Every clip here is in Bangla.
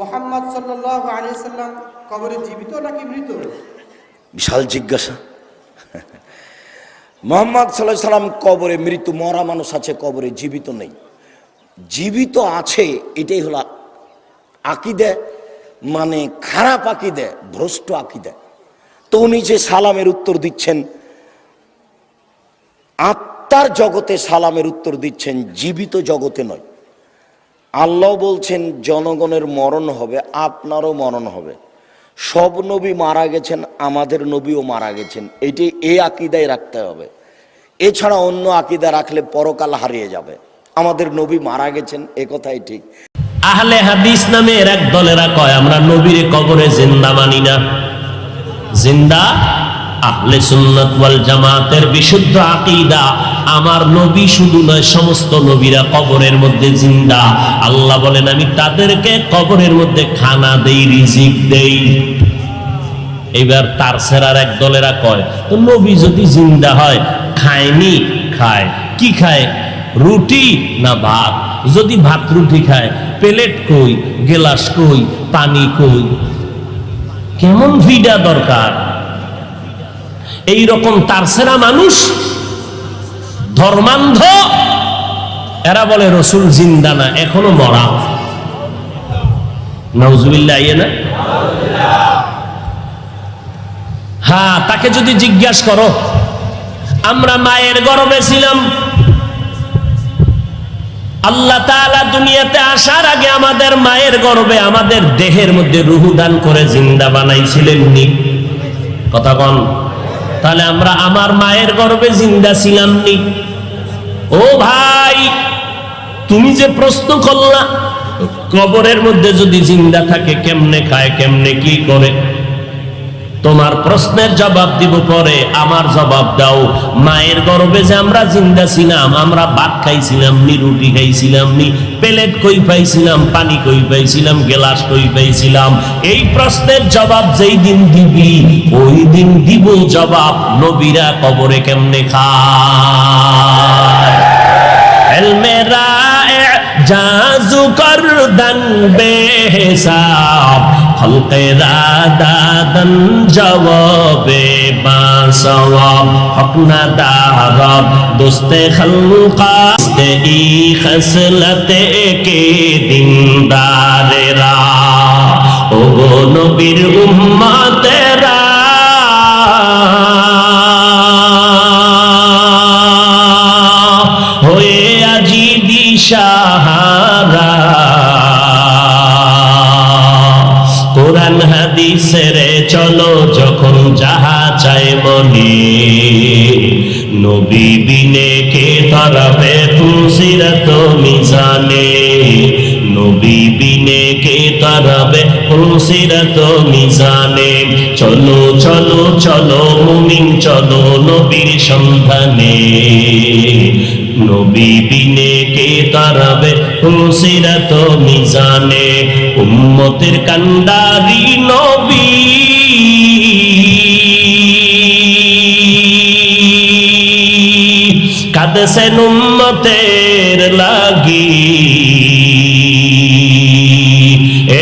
মোহাম্মদ সাল্লাহ আলী সাল্লাম কবরে জীবিত নাকি মৃত? বিশাল জিজ্ঞাসা। মোহাম্মদ সাল্লাহ সাল্লাম কবরে মৃত্যু, মরা মানুষ আছে, কবরে জীবিত নেই। জীবিত আছে, এটাই হলো আকিদে মানে খারাপ আকিদে, ভ্রষ্ট আকিদে। তো উনি যে সালামের উত্তর দিচ্ছেন, আত্মার জগতে সালামের উত্তর দিচ্ছেন, জীবিত জগতে নয়। আল্লাহ বলছেন, জনগণের মরণ হবে, আপনারও মরণ হবে। সব নবী মারা গেছেন, আমাদের নবীও মারা গেছেন। এটি এই আকিদায় রাখতে হবে। এছাড়া অন্য আকিদা রাখলে পরকাল হারিয়ে যাবে। আমাদের নবী মারা গেছেন, এ কথাই ঠিক। আহলে হাদিস নামে এর এক দলেরা কয়, আমরা নবীর কবরে জিন্দা মানি না। জিন্দা আহলে সুন্নাত ওয়াল জামাতের বিশুদ্ধ আকীদা। আমার নবী শুধু নয়, সমস্ত নবীরা কবরের মধ্যে জিন্দা। আল্লাহ বলেন, আমি তাদেরকে কবরের মধ্যে খানা দেই, রিজিক দেই। এবার তার সেরার এক দলেরা কয়, তো নবী যদি জিন্দা হয়, খায়নি? খায়। কি খায়? রুটি না ভাত? যদি ভাত রুটি খায়, প্লেট কই, গেলাস কই, পানি কই? কেমন ভিডা দরকার? এই রকম তার সেরা মানুষ, ধর্মান্ধ, এরা বলে রসুল জিন্দা না, এখনও মরা। নজুবিল্লা ইয়ে না? হ্যাঁ তাকে যদি জিজ্ঞাসা করো, আমরা মায়ের গর্ভে ছিলাম। আল্লাহ দুনিয়াতে আসার আগে আমাদের মায়ের গর্ভে আমাদের দেহের মধ্যে রুহু দান করে জিন্দা বানাইছিলেন নি কথা বল। তাহলে আমরা আমার মায়ের গর্বে জিন্দা ছিলাম নি। ও ভাই, তুমি যে প্রশ্ন করলা, কবরের মধ্যে যদি জিন্দা থাকে, কেমনে খায়, কেমনে কি করে? তোমার প্রশ্নের জবাব দিব পরে, আমার জবাব দাও। মায়ের গর্বে যে আমরা জিন্দা ছিলাম, আমরা ভাত খাইছিলাম নি, রুটি খাইছিলাম নি, প্লেট কই পাইছিলাম, পানি কই পাইছিলাম, গ্লাস কই পাইছিলাম। এই প্রশ্নের জবাব যেই দিন দিবি, ওই দিন দিব জবাব নবীরা কবরে কেমনে খায়? জাজু কর দন বেহসাব খলকে দাদন জবাবে বাসওয়াব হক না দারব। দোস্তে খলকাস্তে ই খসলতে কে দিনদারেরা। ও গো নবীর উম্মতেরা মনে নবী বিনে কে তরফে ফুসিরত মিজানে নবী বিনে কে তরবে ফুসিরত মিজানে চলো চলো চলো, মুমিন, চলো নবীর সন্ধানে। নবী বিনে কে তারাবে হুসিরাত মিজানে উম্মতের কান্ডারি নবী। কাঁদছেন উম্মতের লাগি।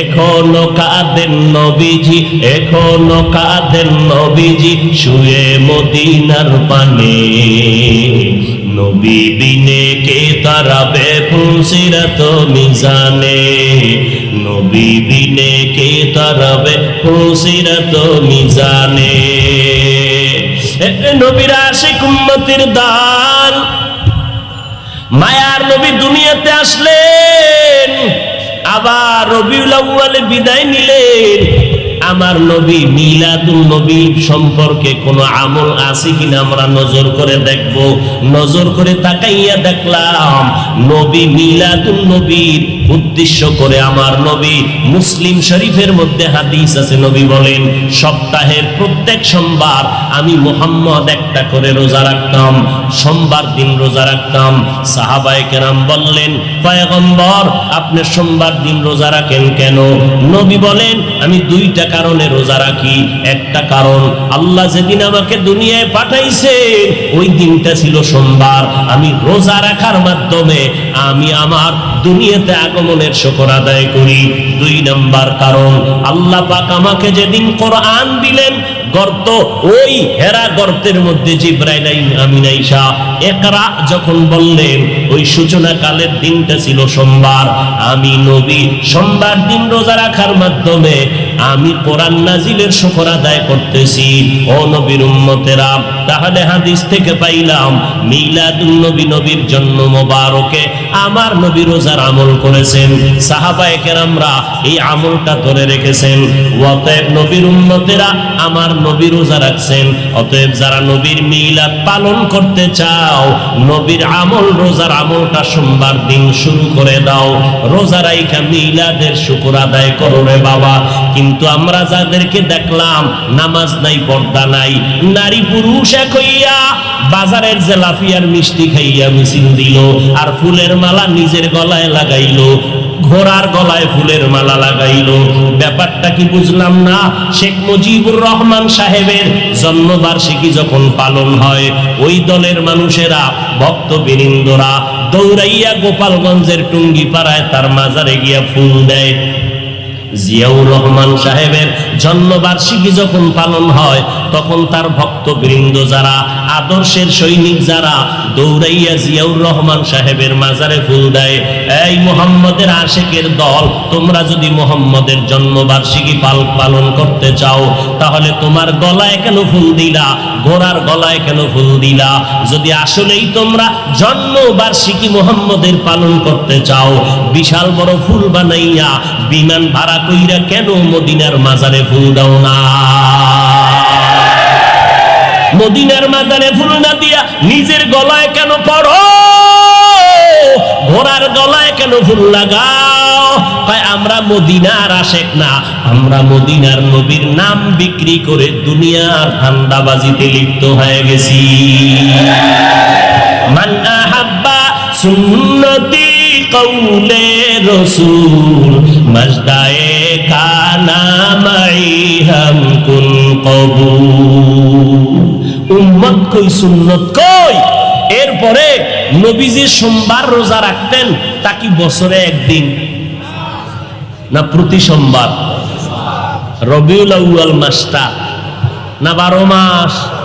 এখনও কাঁদেন নবীজি, এখনও কাঁদেন নবীজি, শুয়ে মদিনার পানে। নবী বিনে কে তারাবে ফুসিরাত মিজানে? নবী বিনে কে তারাবে ফুসিরাত মিজানে? নবীর আশিক উম্মতির দান মায়ার নবী দুনিয়াতে আসলেন, আবার রবিউল আউয়ালে বিদায় নিলেন। আমার নবী মিলাদুল নবী সম্পর্কে কোন আমল আছে কিনা আমরা নজর করে দেখব। নজর করে তাকাইয়া দেখলাম, নবী মিলাদুল নবীর উদ্দেশ্য করে আমার নবী মুসলিম শরীফের মধ্যে হাদিস আছে, নবী বলেন, সপ্তাহের প্রত্যেক সোমবার আমি মোহাম্মদ একটা করে রোজা রাখতাম, সোমবার দিন রোজা রাখতাম। সাহাবায়ে কেরাম বললেন, পয়গম্বর, আপনি সোমবার দিন রোজা রাখেন কেন? নবী বলেন, আমি দুইটা কারণে রোজা রাখি। একটা কারণ, আল্লাহ যেদিন আমাকে দুনিয়ায় পাঠাইছে, ওই দিনটা ছিল সোমবার। আমি রোজা রাখার মাধ্যমে আমি আমার দুনিয়াতে আগমনের শকর আদায় করি। দুই নাম্বার কারণ, আল্লাহ পাক আমাকে যেদিন কোরআন দিলেন, গর্ত ওই হেরা গর্তের মধ্যে যখন বললেন, ওই সূচনা কালের দিনটা ছিল সোমবার। আমি নবী, সোমবার দিন রোজা রাখার মাধ্যমে আমি কোরআন নাজিলের শুকর আদায় করতেছি। ও নবীর উম্মতেরা, তাহলে হাদিস থেকে পাইলাম, মিলাদুন নবী, নবীর জন্ম মোবারকে আমার নবী রোজার আমল করেছেন, সাহাবায়ে কেরামরা এই আমলটা ধরে রেখেছেন। অতএব নবীর উম্মতেরা আমার নবী রোজা রাখছেন। অতএব যারা নবীর মিলাদ পালন করতে চাও, নবীর আমল রোজার আমলটা সোমবার দিন শুরু করে দাও। রোজা রাইখা মিলাদের শুকুর আদায় করো রে বাবা। কিন্তু আমরা যাদেরকে দেখলাম, নামাজ নাই, পর্দা নাই, নারী পুরুষ এক হইয়া বাজারের জেলাফিয়ার মিষ্টি খাইয়া মিছিল দিল, আর ফুলের মালা নিজের গলায় লাগাইল, ঘোড়ার গলায় ফুলের মালা লাগাইল। ব্যাপারটা কি বুঝলাম না? শেখ মুজিবুর রহমান সাহেবের জন্মবার্ষিকী যখন পালন হয়, ওই দলের মানুষেরা ভক্ত বীরিন্দরা দৌড়াইয়া গোপালগঞ্জের টুঙ্গি পাড়ায় তার মাজারে গিয়া ফুল দেয়। জিয়াউর রহমান সাহেবের জন্মবার্ষিকী যখন পালন হয়, তখন তার ভক্তবৃন্দ যারা, আদর্শের সৈনিক যারা, দৌড়াইয়া জিয়াউর রহমান সাহেবের মাজারে ফুল দেয়, এই মোহাম্মদের আশেকের দল, তোমরা যদি মোহাম্মদের জন্মবার্ষিকী পাল, পালন করতে চাও, তাহলে তোমার গলায় কেন ফুল দিলা? ঘোড়ার গলায় কেন ফুল দিলা? যদি আসলেই তোমরা জন্মবার্ষিকী মোহাম্মদের পালন করতে চাও, বিশাল বড় ফুল বানাইয়া, বিমান ভাড়া কইরা কেন মদিনার মাজারে ফুল দাও না? মদিনার মাজারে ফুল না দিয়া নিজের গলায় কেন পড়ো? ঘোড়ার গলায় কেন ফুল লাগাও? কয়, আমরা মদিনার আশেক না, আমরা মদিনার নবীর নাম বিক্রি করে দুনিয়ার ঠান্ডাবাজিতে লিপ্ত হয়ে গেছি। মান আহাব্বা সুন্নতি কৌলে রসুল, মজদায়ে কানা মাই হাম কুন কবুল। উম্মত কই, সুন্নত কই? এরপরে নবীজি সোমবার রোজা রাখতেন, তা কি বছরে একদিন? না প্রতি সোমবার? রবিউল আউয়াল মাসটা? না বারো মাস?